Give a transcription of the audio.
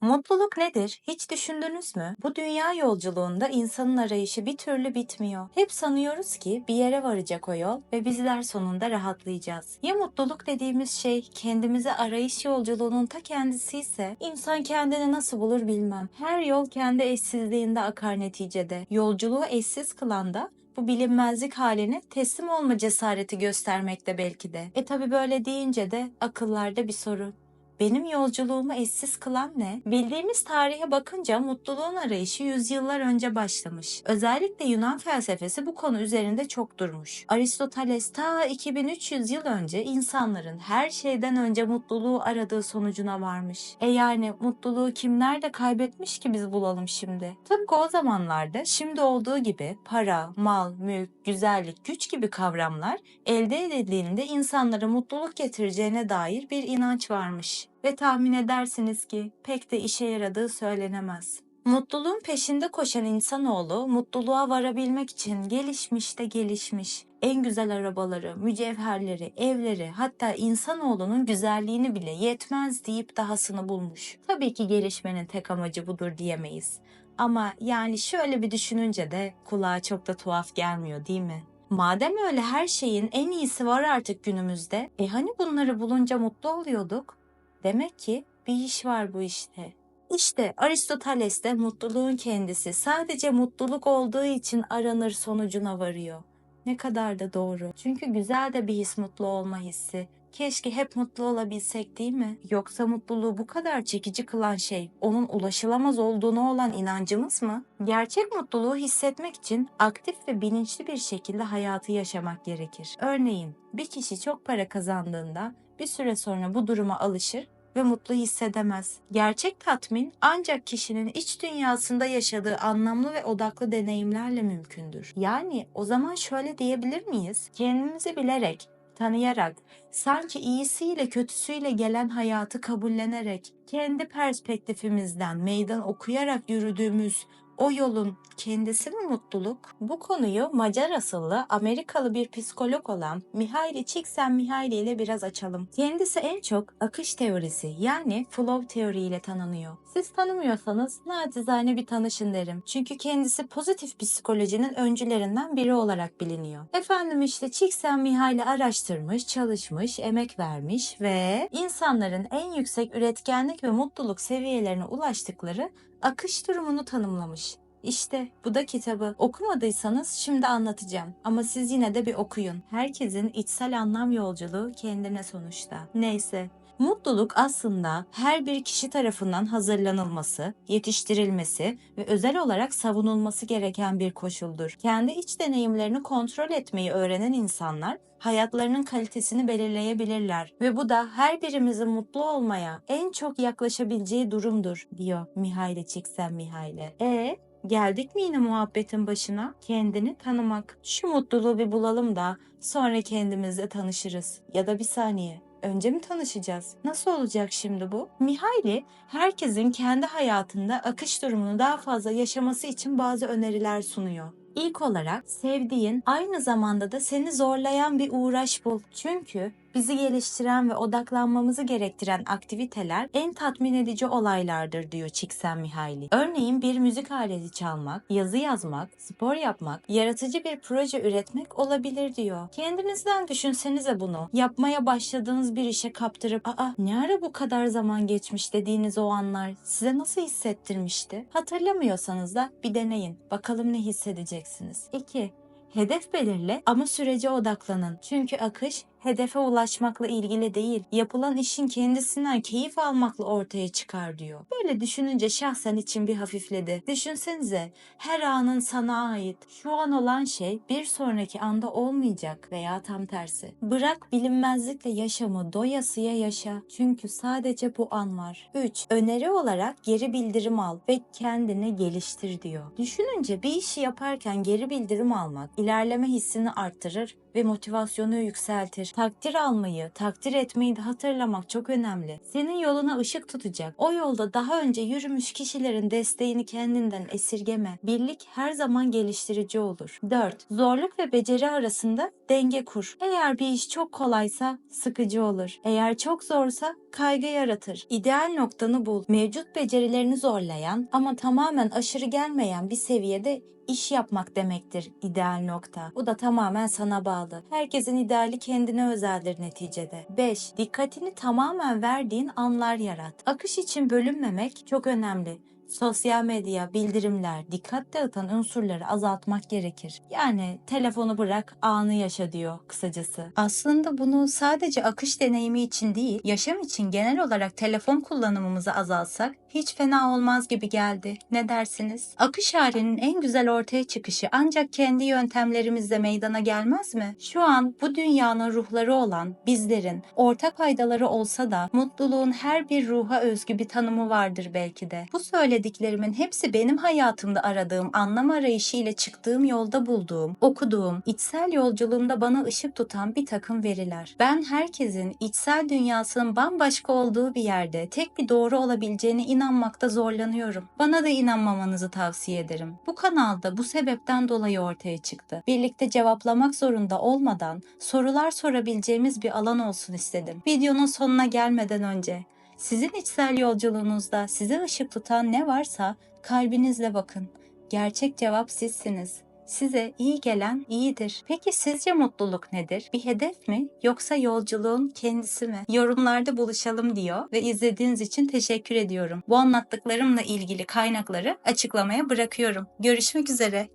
Mutluluk nedir? Hiç düşündünüz mü? Bu dünya yolculuğunda insanın arayışı bir türlü bitmiyor. Hep sanıyoruz ki bir yere varacak o yol ve bizler sonunda rahatlayacağız. Ya mutluluk dediğimiz şey kendimize arayış yolculuğunun ta kendisi ise insan kendini nasıl bulur bilmem. Her yol kendi eşsizliğinde akar neticede. Yolculuğu eşsiz kılan da bu bilinmezlik haline teslim olma cesareti göstermekte belki de. E tabi böyle deyince de akıllarda bir soru. Benim yolculuğumu eşsiz kılan ne? Bildiğimiz tarihe bakınca mutluluğun arayışı yüzyıllar önce başlamış. Özellikle Yunan felsefesi bu konu üzerinde çok durmuş. Aristoteles ta 2300 yıl önce insanların her şeyden önce mutluluğu aradığı sonucuna varmış. E yani mutluluğu kim nerede kaybetmiş ki biz bulalım şimdi? Tıpkı o zamanlarda şimdi olduğu gibi para, mal, mülk, güzellik, güç gibi kavramlar elde edildiğinde insanlara mutluluk getireceğine dair bir inanç varmış ve tahmin edersiniz ki pek de işe yaradığı söylenemez. Mutluluğun peşinde koşan insanoğlu mutluluğa varabilmek için gelişmiş de gelişmiş. En güzel arabaları, mücevherleri, evleri hatta insanoğlunun güzelliğini bile yetmez deyip dahasını bulmuş. Tabii ki gelişmenin tek amacı budur diyemeyiz. Ama yani şöyle bir düşününce de kulağa çok da tuhaf gelmiyor değil mi? Madem öyle her şeyin en iyisi var artık günümüzde, e hani bunları bulunca mutlu oluyorduk? Demek ki bir iş var bu işte. İşte Aristoteles de mutluluğun kendisi sadece mutluluk olduğu için aranır sonucuna varıyor. Ne kadar da doğru. Çünkü güzel de bir his mutlu olma hissi. Keşke hep mutlu olabilsek değil mi? Yoksa mutluluğu bu kadar çekici kılan şey onun ulaşılamaz olduğuna olan inancımız mı? Gerçek mutluluğu hissetmek için aktif ve bilinçli bir şekilde hayatı yaşamak gerekir. Örneğin bir kişi çok para kazandığında bir süre sonra bu duruma alışır ve mutlu hissedemez. Gerçek tatmin ancak kişinin iç dünyasında yaşadığı anlamlı ve odaklı deneyimlerle mümkündür. Yani o zaman şöyle diyebilir miyiz? Kendimizi bilerek, tanıyarak, sanki iyisiyle kötüsüyle gelen hayatı kabullenerek, kendi perspektifimizden meydan okuyarak yürüdüğümüz o yolun kendisi mi mutluluk? Bu konuyu Macar asıllı Amerikalı bir psikolog olan Mihaly Csikszentmihalyi ile biraz açalım. Kendisi en çok akış teorisi yani flow teori ile tanınıyor. Siz tanımıyorsanız nacizane bir tanışın derim. Çünkü kendisi pozitif psikolojinin öncülerinden biri olarak biliniyor. Efendim işte Csikszentmihalyi araştırmış, çalışmış, emek vermiş ve insanların en yüksek üretkenlik ve mutluluk seviyelerine ulaştıkları akış durumunu tanımlamış. İşte bu da kitabı. Okumadıysanız şimdi anlatacağım. Ama siz yine de bir okuyun. Herkesin içsel anlam yolculuğu kendine sonuçta. Neyse. Mutluluk aslında her bir kişi tarafından hazırlanılması, yetiştirilmesi ve özel olarak savunulması gereken bir koşuldur. Kendi iç deneyimlerini kontrol etmeyi öğrenen insanlar hayatlarının kalitesini belirleyebilirler ve bu da her birimizin mutlu olmaya en çok yaklaşabileceği durumdur diyor Mihaly Csikszentmihalyi. E Geldik mi yine muhabbetin başına? Kendini tanımak. Şu mutluluğu bir bulalım da sonra kendimizle tanışırız. Ya da bir saniye. Önce mi tanışacağız? Nasıl olacak şimdi bu? Mihaly, herkesin kendi hayatında akış durumunu daha fazla yaşaması için bazı öneriler sunuyor. İlk olarak sevdiğin, aynı zamanda da seni zorlayan bir uğraş bul. Çünkü bizi geliştiren ve odaklanmamızı gerektiren aktiviteler en tatmin edici olaylardır diyor Csikszentmihalyi. Örneğin bir müzik aleti çalmak, yazı yazmak, spor yapmak, yaratıcı bir proje üretmek olabilir diyor. Kendinizden düşünsenize bunu. Yapmaya başladığınız bir işe kaptırıp ''Aa ne ara bu kadar zaman geçmiş'' dediğiniz o anlar size nasıl hissettirmişti? Hatırlamıyorsanız da bir deneyin. Bakalım ne hissedeceksiniz. 2. Hedef belirle ama sürece odaklanın. Çünkü akış hedefe ulaşmakla ilgili değil, yapılan işin kendisinden keyif almakla ortaya çıkar diyor. Böyle düşününce şahsen için bir hafifledi. Düşünsenize her anın sana ait. Şu an olan şey bir sonraki anda olmayacak veya tam tersi. Bırak bilinmezlikle yaşamı doyasıya yaşa. Çünkü sadece bu an var. 3. Öneri olarak geri bildirim al ve kendini geliştir diyor. Düşününce bir işi yaparken geri bildirim almak ilerleme hissini arttırır ve motivasyonu yükseltir. Takdir almayı, takdir etmeyi de hatırlamak çok önemli. Senin yoluna ışık tutacak. O yolda daha önce yürümüş kişilerin desteğini kendinden esirgeme. Birlik her zaman geliştirici olur. 4. Zorluk ve beceri arasında denge kur. Eğer bir iş çok kolaysa sıkıcı olur. Eğer çok zorsa kaygı yaratır. İdeal noktanı bul. Mevcut becerilerini zorlayan ama tamamen aşırı gelmeyen bir seviyede iş yapmak demektir ideal nokta. Bu da tamamen sana bağlı. Herkesin ideali kendine özeldir neticede. 5. Dikkatini tamamen verdiğin anlar yarat. Akış için bölünmemek çok önemli. Sosyal medya, bildirimler, dikkat dağıtan unsurları azaltmak gerekir. Yani telefonu bırak, anı yaşa diyor kısacası. Aslında bunu sadece akış deneyimi için değil, yaşam için genel olarak telefon kullanımımızı azaltsak hiç fena olmaz gibi geldi. Ne dersiniz? Akış halinin en güzel ortaya çıkışı ancak kendi yöntemlerimizle meydana gelmez mi? Şu an bu dünyanın ruhları olan bizlerin ortak faydaları olsa da mutluluğun her bir ruha özgü bir tanımı vardır belki de. Bu söylediklerimin hepsi benim hayatımda aradığım anlam arayışı ile çıktığım yolda bulduğum, okuduğum, içsel yolculuğumda bana ışık tutan bir takım veriler. Ben herkesin içsel dünyasının bambaşka olduğu bir yerde tek bir doğru olabileceğine inanmakta zorlanıyorum. Bana da inanmamanızı tavsiye ederim. Bu kanalda bu sebepten dolayı ortaya çıktı. Birlikte cevaplamak zorunda olmadan sorular sorabileceğimiz bir alan olsun istedim. Videonun sonuna gelmeden önce sizin içsel yolculuğunuzda size ışık tutan ne varsa kalbinizle bakın. Gerçek cevap sizsiniz. Size iyi gelen iyidir. Peki sizce mutluluk nedir? Bir hedef mi yoksa yolculuğun kendisi mi? Yorumlarda buluşalım diyor ve izlediğiniz için teşekkür ediyorum. Bu anlattıklarımla ilgili kaynakları açıklamaya bırakıyorum. Görüşmek üzere.